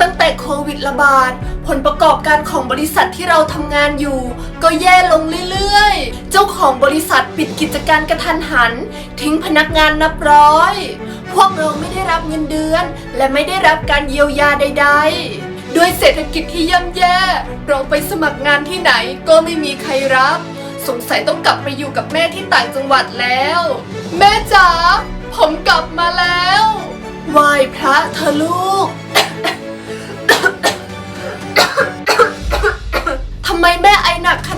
ตั้งแต่โควิดระบาด ผลประกอบการของบริษัทที่เราทำงานอยู่ ก็แย่ลงเรื่อยๆ เจ้าของบริษัทปิดกิจการกระทันหัน ทิ้งพนักงานนับร้อย พวกเราไม่ได้รับเงินเดือน และไม่ได้รับการเยียวยาใด ๆ ด้วยเศรษฐกิจที่ย่ำแย่ เราไปสมัครงานที่ไหนก็ไม่มีใครรับ สงสัยต้องกลับไปอยู่กับแม่ที่ต่างจังหวัดแล้ว แม่จ๋าผมกลับมาแล้วไหว้พระเธอลูก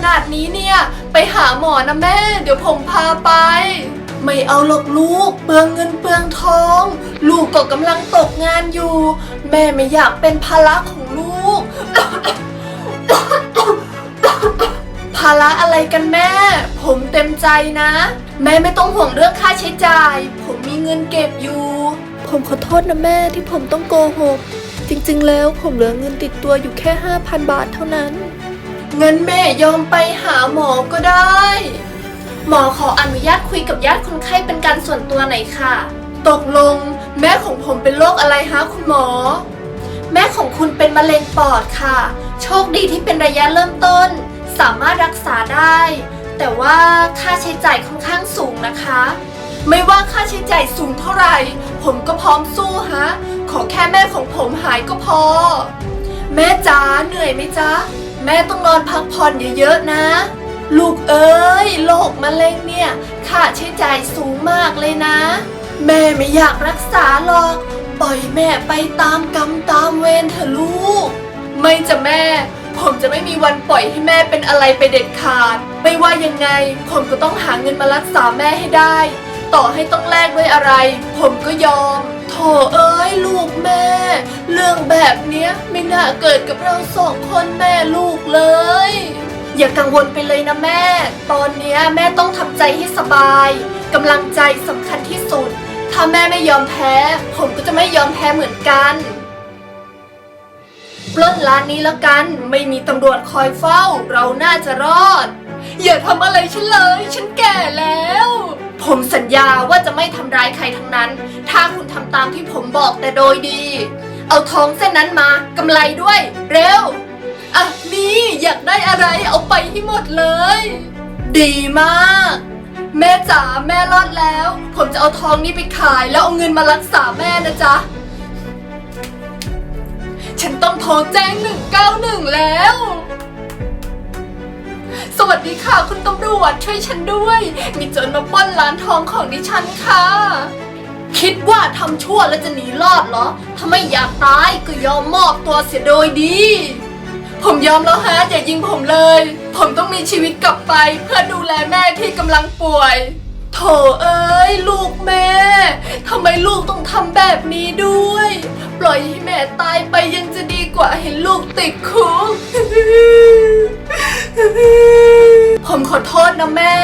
นักขนาดนี้เนี่ย ไปหาหมอนะแม่ เดี๋ยวผมพาไป ไม่เอาหรอกลูก เปลืองเงินเปลืองทอง ลูกก็กำลังตกงานอยู่ แม่ไม่อยากเป็นภาระของลูก ภาระอะไรกันแม่ ผมเต็มใจนะ แม่ไม่ต้องห่วงเรื่องค่าใช้จ่าย ผมมีเงินเก็บอยู่ ผมขอโทษนะแม่ที่ผมต้องโกหก จริงๆ แล้วผมเหลือเงินติดตัวอยู่แค่ 5,000 บาทเท่านั้นเงินแม่ยอมไปหาหมอก็ได้ หมอขออนุญาตคุยกับญาติคนไข้เป็นการส่วนตัวหน่อยค่ะ ตกลงแม่ของผมเป็นโรคอะไรฮะคุณหมอ แม่ของคุณเป็นมะเร็งปอดค่ะ โชคดีที่เป็นระยะเริ่มต้น สามารถรักษาได้ แต่ว่าค่าใช้จ่ายค่อนข้างสูงนะคะ ไม่ว่าค่าใช้จ่ายสูงเท่าไหร่ ผมก็พร้อมสู้ฮะ ขอแค่แม่ของผมหายก็พอ แม่จ๋าเหนื่อยไหมจ๊ะ แม่ต้องนอนพักผ่อนเยอะๆนะ ลูกเอ้ยโรคมะเร็งเนี่ยค่าใช้จ่ายสูงมากเลยนะ แม่ไม่อยากรักษาหรอก ปล่อยแม่ไปตามกรรมตามเวรเถอะลูก ไม่จะแม่ ผมจะไม่มีวันปล่อยให้แม่เป็นอะไรไปเด็ดขาด ไม่ว่ายังไง ผมก็ต้องหาเงินมารักษาแม่ให้ได้ ต่อให้ต้องแลกด้วยอะไร ผมก็ยอมโถเอ้ยลูกแเรื่องแบบเนี้ยไม่น่าเกิดกับเราสองคนแม่ลูกเลย อย่ากังวลไปเลยนะแม่ ตอนเนี้ยแม่ต้องทำใจให้สบายกำลังใจสำคัญที่สุด ถ้าแม่ไม่ยอมแพ้ ผมก็จะไม่ยอมแพ้เหมือนกันปล้นร้านนี้แล้วกัน ไม่มีตำรวจคอยเฝ้า เราน่าจะรอด อย่าทำอะไรฉันเลย ฉันแก่แล้ว ผมสัญญาว่าจะไม่ทำร้ายใครทั้งนั้น ถ้าคุณทำตามที่ผมบอกแต่โดยดี เอาทองเส้นนั้นมากำไรด้วย เร็ว อะนี่อยากได้อะไรเอาไปให้หมดเลย ดีมาก แม่จ๋าแม่รอดแล้ว ผมจะเอาทองนี้ไปขาย แล้วเอาเงินมารักษาแม่นะจ๊ะ ฉันต้องโทรแจ้ง 191 แล้ว สวัสดีค่ะคุณตำรวจช่วยฉันด้วย มีโจรมาปล้นร้านทองของดิฉันค่ะ คิดว่าทำชั่วแล้วจะหนีรอดเหรอ ถ้าไม่อยากตายก็ยอมมอบตัวเสียโดยดี ผมยอมแล้วฮะอย่ายิงผมเลย ผมต้องมีชีวิตกลับไปเพื่อดูแลแม่ที่กำลังป่วยโถเอ้ยลูกแม่ทำไมลูกต้องทำแบบนี้ด้วย ปล่อยให้แม่ตายไปยังจะดีกว่าเห็นลูกติดคุกผมขอโทษนะแม่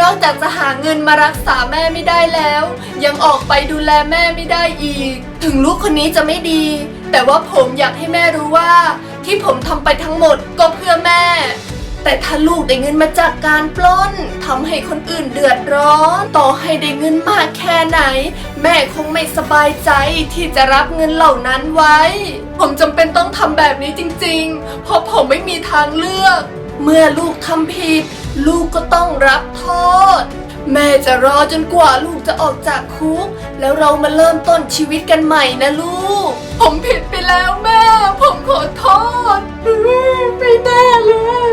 นอกจากจะหาเงินมารักษาแม่ไม่ได้แล้ว ยังออกไปดูแลแม่ไม่ได้อีก ถึงลูกคนนี้จะไม่ดี แต่ว่าผมอยากให้แม่รู้ว่า ที่ผมทำไปทั้งหมดก็เพื่อแม่ แต่ถ้าลูกได้เงินมาจากการปล้นทำให้คนอื่นเดือดร้อน ต่อให้ได้เงินมากแค่ไหน แม่คงไม่สบายใจที่จะรับเงินเหล่านั้นไว้ ผมจำเป็นต้องทำแบบนี้จริง ๆ เพราะผมไม่มีทางเลือก เมื่อลูกทำผิด ลูกก็ต้องรับโทษ แม่จะรอจนกว่าลูกจะออกจากคุก แล้วเรามาเริ่มต้นชีวิตกันใหม่นะลูก ผมผิดไปแล้วแม่ ผมขอโทษไม่แน่เลย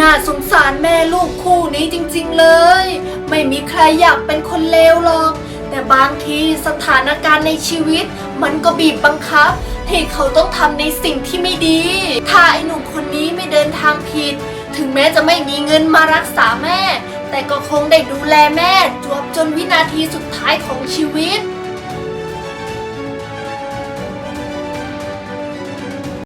น่าสงสารแม่ลูกคู่นี้จริงๆเลย ไม่มีใครอยากเป็นคนเลวหรอก แต่บางทีสถานการณ์ในชีวิต มันก็บีบบังคับ ให้เขาต้องทำในสิ่งที่ไม่ดี ถ้าไอ้หนุ่มคนนี้ไม่เดินทางผิด ถึงแม้จะไม่มีเงินมารักษาแม่ แต่ก็คงได้ดูแลแม่จวบจนวินาทีสุดท้ายของชีวิต